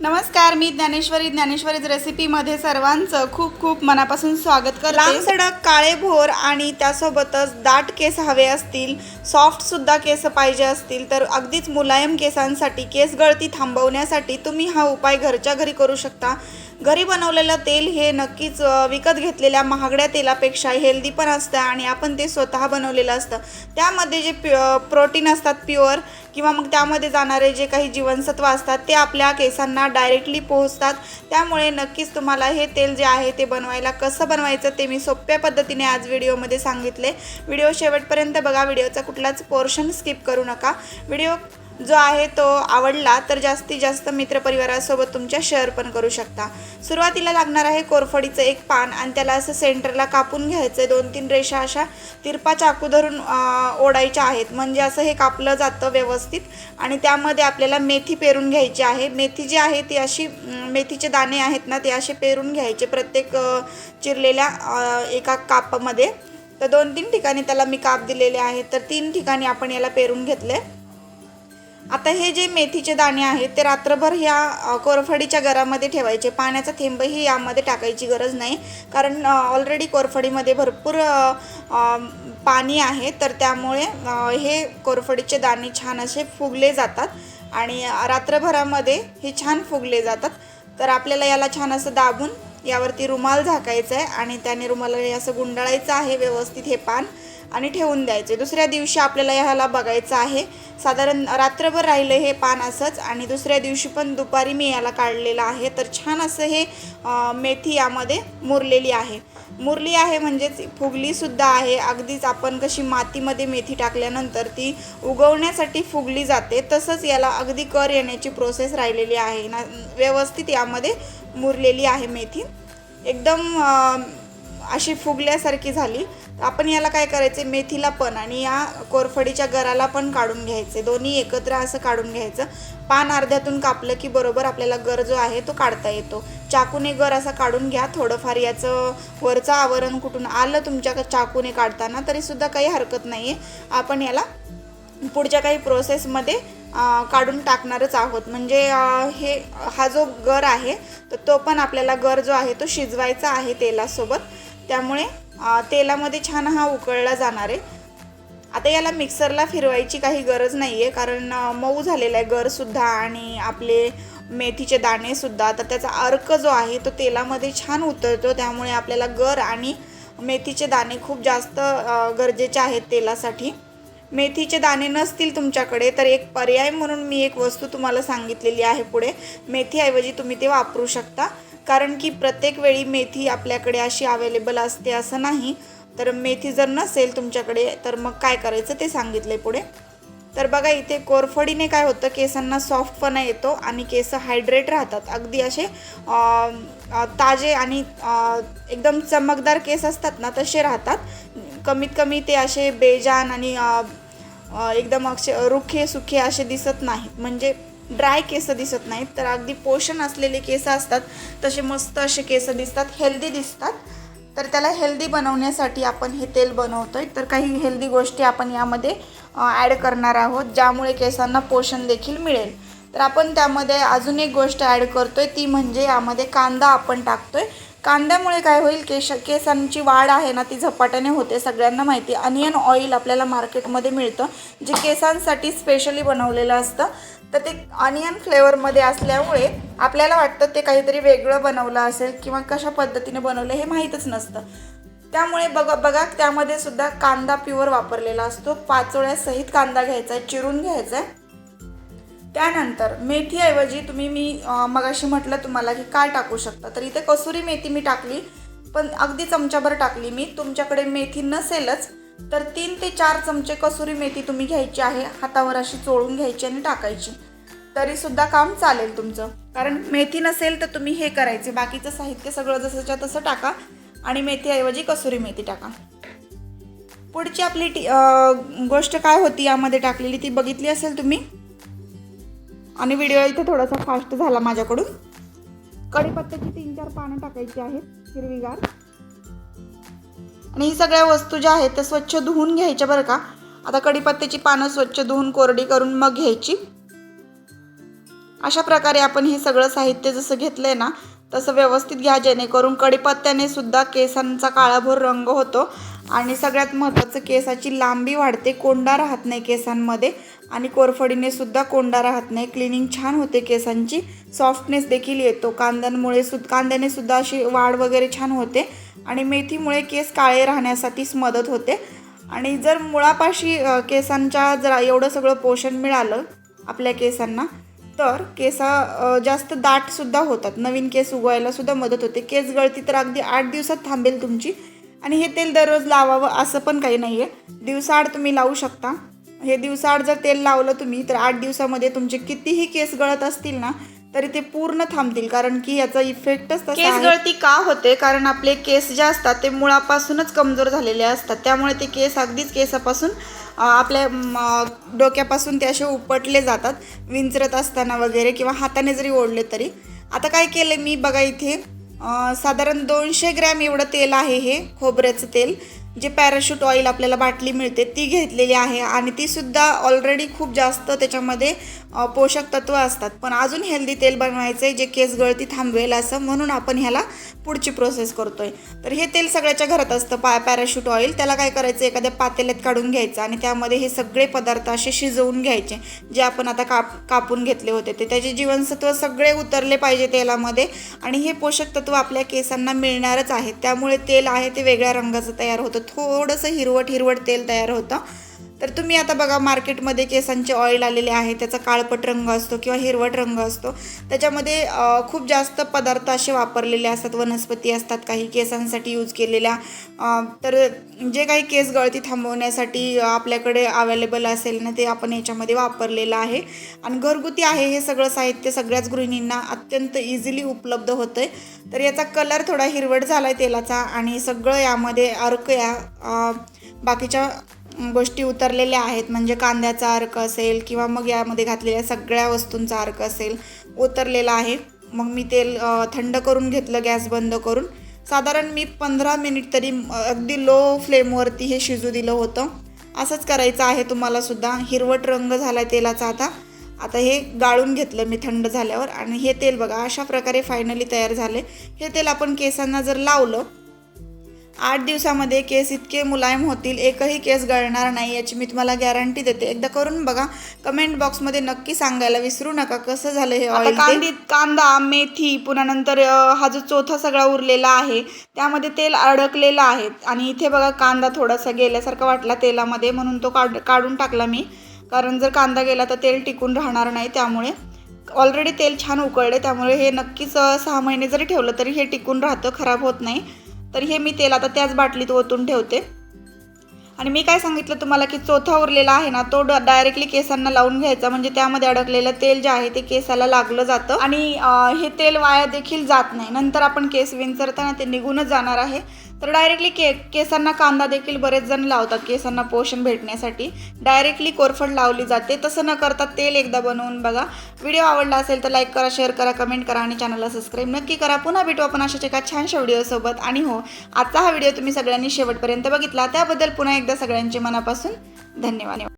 नमस्कार मी ज्ञानेश्वरी. ज्ञानेश्वरीज रेसिपीमध्ये सर्वांचं खूप खूप मनापासून स्वागत करते. लांब सडक काळे भोर आणि त्यासोबतच दाट केस हवे असतील सॉफ्टसुद्धा केस पाहिजे असतील तर अगदीच मुलायम केसांसाठी केस गळती थांबवण्यासाठी तुम्ही हा उपाय घरच्या घरी करू शकता. घरी बनवलेलं तेल हे नक्कीच विकत घेतलेल्या महागड्या तेलापेक्षा हेल्दी पण असतं आणि आपण ते स्वतः बनवलेलं असतं. त्यामध्ये जे प्यु प्रोटीन असतात प्युअर किंवा मग त्यामध्ये जाणारे जे काही जीवनसत्व असतात ते आपल्या केसांना डायरेक्टली पोहोचतात. त्यामुळे नक्कीच तुम्हाला हे तेल जे आहे ते बनवायला कसं बनवायचं ते मी सोप्या पद्धतीने आज व्हिडिओमध्ये सांगितले. व्हिडिओ शेवटपर्यंत बघा व्हिडिओचा कुठलाच पोर्शन स्किप करू नका. व्हिडिओ जो आहे तो आवडला तर जास्तीत जास्त मित्रपरिवारासोबत तुमच्या शेअर पण करू शकता. सुरुवातीला लागणार आहे कोरफडीचं एक पान आणि त्याला असं सेंटरला कापून घ्यायचं आहे दोन तीन रेषा अशा तिरपा चाकू धरून ओढायच्या आहेत. म्हणजे असं हे कापलं जातं व्यवस्थित आणि त्यामध्ये आपल्याला मेथी पेरून घ्यायची आहे. मेथी जी आहे ती अशी मेथीचे दाणे आहेत ना ते असे पेरून घ्यायचे प्रत्येक चिरलेल्या एका कापामध्ये. तर दोन तीन ठिकाणी त्याला मी काप दिलेले आहे. तर तीन ठिकाणी आपण याला पेरून घेतले आता हे जे मेथीचे दाणे आहेत ते रात्रभर ह्या कोरफडीच्या गरामध्ये ठेवायचे. पाण्याचा थेंबही यामध्ये टाकायची गरज नाही. कारण ऑलरेडी कोरफडीमध्ये भरपूर पाणी आहे. तर त्यामुळे हे कोरफडीचे दाणे छान असे फुगले जातात. आणि रात्रभरामध्ये हे छान फुगले जातात. तर आपल्याला याला छान असं दाबून यावरती रुमाल झाकायचा आहे आणि त्याने रुमालाने असं गुंडाळायचं आहे व्यवस्थित हे पान. आणि ठेवून द्यायचे. दुसऱ्या दिवशी आपल्याला ह्याला बघायचं आहे. साधारण रात्रभर राहिलं हे पान असंच आणि दुसऱ्या दिवशी पण दुपारी मी याला काढलेलं आहे. तर छान असं हे मेथी यामध्ये मुरलेली आहे. मुरली आहे म्हणजेच फुगलीसुद्धा आहे. अगदीच आपण कशी मातीमध्ये मेथी टाकल्यानंतर ती उगवण्यासाठी फुगली जाते. तसंच याला अगदी कर येण्याची प्रोसेस राहिलेली आहे. ना व्यवस्थित यामध्ये मुरलेली आहे मेथी. एकदम अशी फुगल्यासारखी झाली. आपण याला काय करायचे मेथीला पण आणि या कोरफडीच्या गराला पण काढून घ्यायचे. दोन्ही एकत्र असं काढून घ्यायचं. पान अर्ध्यातून कापलं की बरोबर आपल्याला गर जो आहे तो काढता येतो. चाकूने गर असा काढून घ्या. थोडंफार याचं वरचं आवरण कुठून आलं तुमच्या चाकूने काढताना तरीसुद्धा काही हरकत नाही आहे आपण याला पुढच्या काही प्रोसेसमध्ये काढून टाकणारच आहोत. म्हणजे हे हा जो गर आहे तर तो पण आपल्याला गर जो आहे तो शिजवायचा आहे तेलासोबत. त्यामुळे तेलामध्ये छान हा उकळला जाणार आहे. आता याला मिक्सरला फिरवायची काही गरज नाही आहे कारण मऊ झालेला आहे गरसुद्धा आणि आपले मेथीचे दाणेसुद्धा तर त्याचा अर्क जो आहे तो तेलामध्ये छान उतरतो त्यामुळे आपल्याला गर आणि मेथीचे दाणे खूप जास्त गरजेचे आहेत तेलासाठी. मेथीचे दाणे नसतील तुमच्याकडे तर एक पर्याय म्हणून मी एक वस्तू तुम्हाला सांगितलेली आहे पुढे. मेथीऐवजी तुम्ही ते वापरू शकता. कारण की प्रत्येक वेळी मेथी आपल्याकडे अशी अवेलेबल असते असं नाही. तर मेथी जर नसेल तुमच्याकडे तर मग काय करायचं ते सांगितले पुढे. तर बघा इथे कोरफडीने काय होतं केसांना सॉफ्टपणा येतो आणि केस हायड्रेट राहतात. अगदी असे ताजे आणि एकदम चमकदार केस असतात ना तसे राहतात. कमीत कमी ते असे बेजान आणि एकदम अक्षे रुखे सुखे असे दिसत नाहीत. म्हणजे ड्राय केस दिसत नाहीत तर अगदी पोषण असलेले केस असतात तसे मस्त असे केस दिसतात हेल्दी दिसतात. तर त्याला हेल्दी बनवण्यासाठी आपण हे तेल बनवतो आहे तर काही हेल्दी गोष्टी आपण यामध्ये ॲड करणार आहोत ज्यामुळे केसांना पोषण देखील मिळेल. तर आपण त्यामध्ये अजून एक गोष्ट ॲड करतो आहे ती म्हणजे यामध्ये कांदा आपण टाकतो आहे कांद्यामुळे काय होईल केश केसांची वाढ आहे ना ती झपाट्याने होते सगळ्यांना माहिती. अनियन ऑइल आपल्याला मार्केटमध्ये मिळतं जे केसांसाठी स्पेशली बनवलेलं असतं. तर ते अनियन फ्लेवरमध्ये असल्यामुळे आपल्याला वाटतं ते काहीतरी वेगळं बनवलं असेल किंवा कशा पद्धतीने बनवलं हे माहीतच नसतं. त्यामुळे बघा बघा त्यामध्ये सुद्धा कांदा प्युअर वापरलेला असतो. पाचोळ्यासहित कांदा घ्यायचा आहे चिरून घ्यायचा आहे. त्यानंतर मेथीऐवजी तुम्ही मी मगाशी म्हटलं तुम्हाला की काय टाकू शकता. तर इथे कसुरी मेथी मी टाकली पण अगदी चमच्याभर टाकली मी. तुमच्याकडे मेथी नसेलच तर तीन ते चार चमचे कसुरी मेथी तुम्ही घ्यायची आहे हातावर अशी चोळून घ्यायची आणि टाकायची. तरीसुद्धा काम चालेल तुमचं. कारण मेथी नसेल तर तुम्ही हे करायचे. बाकीचं साहित्य सगळं जसंच्या तसं टाका आणि मेथीऐवजी कसुरी मेथी टाका. पुढची आपली टी गोष्ट काय होती यामध्ये टाकलेली ती बघितली असेल तुम्ही? आणि व्हिडिओ इथे थोडासा फास्ट झाला माझ्याकडून. कढीपत्त्याची तीन चार पानं टाकायची आहेत हिरवीगार. आणि ही सगळ्या वस्तू ज्या आहेत त्या स्वच्छ धुवून घ्यायच्या बरं का. आता कडीपत्त्याची पानं स्वच्छ धुवून कोरडी करून मग घ्यायची. अशा प्रकारे आपण हे सगळं साहित्य जसं घेतलं आहे ना तसं व्यवस्थित घ्या जेणेकरून कडीपत्त्याने सुद्धा केसांचा काळाभोर रंग होतो. आणि सगळ्यात महत्त्वाचं केसाची लांबी वाढते कोंडा राहत नाही केसांमध्ये आणि कोरफडीने सुद्धा कोंडा राहत नाही. क्लिनिंग छान होते केसांची सॉफ्टनेस देखील येतो. कांद्यांमुळे सु कांद्याने सुद्धा अशी वाढ वगैरे छान होते आणि मेथीमुळे केस काळे राहण्यासाठीच मदत होते. आणि जर मुळापाशी केसांच्या जर एवढं सगळं पोषण मिळालं आपल्या केसांना तर केस जास्त दाटसुद्धा होतात. नवीन केस उगवायला सुद्धा मदत होते. केस गळती तर अगदी आठ दिवसात थांबेल तुमची. आणि हे तेल दररोज लावावं असं पण काही नाही आहे दिवसाआड तुम्ही लावू शकता. हे दिवसाआड जर तेल लावलं तुम्ही तर आठ दिवसामध्ये तुमचे कितीही केस गळत असतील ना तरी ते पूर्ण थांबतील. कारण की याचा इफेक्टच केस गळती का होते? कारण आपले केस जे असतात ते मुळापासूनच कमजोर झालेले असतात. त्यामुळे ते केस अगदीच केसापासून आपल्या डोक्यापासून ते असे उपटले जातात. विंचरत असताना वगैरे किंवा हाताने जरी ओढले तरी. आता काय केलं मी? बघा इथे. साधारण दोनशे ग्रॅम एवढं तेल आहे हे खोबऱ्याचं तेल जे पॅराशूट ऑइल आपल्याला बाटली मिळते ती घेतलेली आहे आणि ती सुद्धा ऑलरेडी खूप जास्त त्याच्यामध्ये पोषक तत्व असतात. पण अजून हेल्दी तेल बनवायचं आहे जे केस गळती थांबवेल असं म्हणून आपण ह्याला पुढची प्रोसेस करतो आहे तर हे तेल सगळ्याच्या घरात असतं. पा पॅराशूट ऑइल त्याला काय करायचं? एखाद्या पातेल्यात काढून घ्यायचं आणि त्यामध्ये हे सगळे पदार्थ असे शिजवून घ्यायचे जे आपण आता काप कापून घेतले होते. ते त्याचे जीवनसत्व सगळे उतरले पाहिजे तेलामध्ये आणि हे पोषक तत्व आपल्या केसांना मिळणारच आहेत त्यामुळे तेल आहे ते वेगळ्या रंगाचं तयार होतं. थोडंसं हिरवट हिरवट तेल तयार होतं. तर तुम्ही आता बघा मार्केटमध्ये केसांचे ऑइल आलेले आहे त्याचा काळपट रंग असतो किंवा हिरवट रंग असतो. त्याच्यामध्ये खूप जास्त पदार्थ असे वापरलेले असतात वनस्पती असतात काही केसांसाठी यूज केलेल्या. तर जे काही केस गळती थांबवण्यासाठी आपल्याकडे अवेलेबल असेल ना ते आपण याच्यामध्ये वापरलेलं आहे. आणि घरगुती आहे हे सगळं साहित्य सगळ्याच गृहिणींना अत्यंत इझिली उपलब्ध होतं आहे तर याचा कलर थोडा हिरवट झाला आहे तेलाचा आणि सगळं यामध्ये अर्क या बाकीच्या गोष्टी उतरलेल्या आहेत. म्हणजे कांद्याचा अर्क असेल किंवा मग यामध्ये घातलेल्या सगळ्या वस्तूंचा अर्क असेल उतरलेला आहे. मग मी तेल थंड करून घेतलं गॅस बंद करून. साधारण मी पंधरा मिनिट तरी अगदी लो फ्लेमवरती हे शिजू दिलं होतं. असंच करायचं आहे तुम्हाला सुद्धा. हिरवट रंग झाला तेलाचा आता. आता हे गाळून घेतलं मी थंड झाल्यावर. आणि हे तेल बघा अशा प्रकारे फायनली तयार झाले. हे तेल आपण केसांना जर लावलं आठ दिवसामध्ये केस इतके मुलायम होतील एकही केस गळणार नाही याची मी तुम्हाला गॅरंटी देते. एकदा करून बघा कमेंट बॉक्समध्ये नक्की सांगायला विसरू नका कसं झालं हे ऑइल कांदीत कांदा मेथी पुन्हा नंतर हा जो चौथा सगळा उरलेला आहे त्यामध्ये तेल अडकलेलं आहे. आणि इथे बघा कांदा थोडासा गेल्यासारखा वाटला तेलामध्ये म्हणून तो काढ काढून टाकला मी. कारण जर कांदा गेला तर तेल टिकून राहणार नाही त्यामुळे ऑलरेडी तेल छान उकळले त्यामुळे हे नक्कीच सहा महिने जरी ठेवलं तरी हे टिकून राहतं खराब होत नाही. तर हे मी तेल आता त्याच बाटलीत ओतून ठेवते. आणि मी काय सांगितलं तुम्हाला की चौथा उरलेला आहे ना तो डायरेक्टली केसांना लावून घ्यायचा. म्हणजे त्यामध्ये अडकलेलं तेल जे आहे ते केसाला लागलं जातं. आणि हे तेल वाया देखील जात नाही. नंतर आपण केस विंचरताना ते निघूनच जाणार आहे. तर डायरेक्टली के केसांना कांदा देखील बरेच जण लावतात केसांना पोषण भेटण्यासाठी. डायरेक्टली कोरफड लावली जाते. तसं न करता तेल एकदा बनवून बघा. व्हिडिओ आवडला असेल तर लाईक करा शेअर करा कमेंट करा आणि चॅनलला सबस्क्राईब नक्की करा. पुन्हा भेटू आपण अशाच एका छानशा व्हिडिओसोबत आणि हो आजचा हा व्हिडिओ तुम्ही सगळ्यांनी शेवटपर्यंत बघितला. त्याबद्दल पुन्हा एकदा सगळ्यांचे मनापासून धन्यवाद.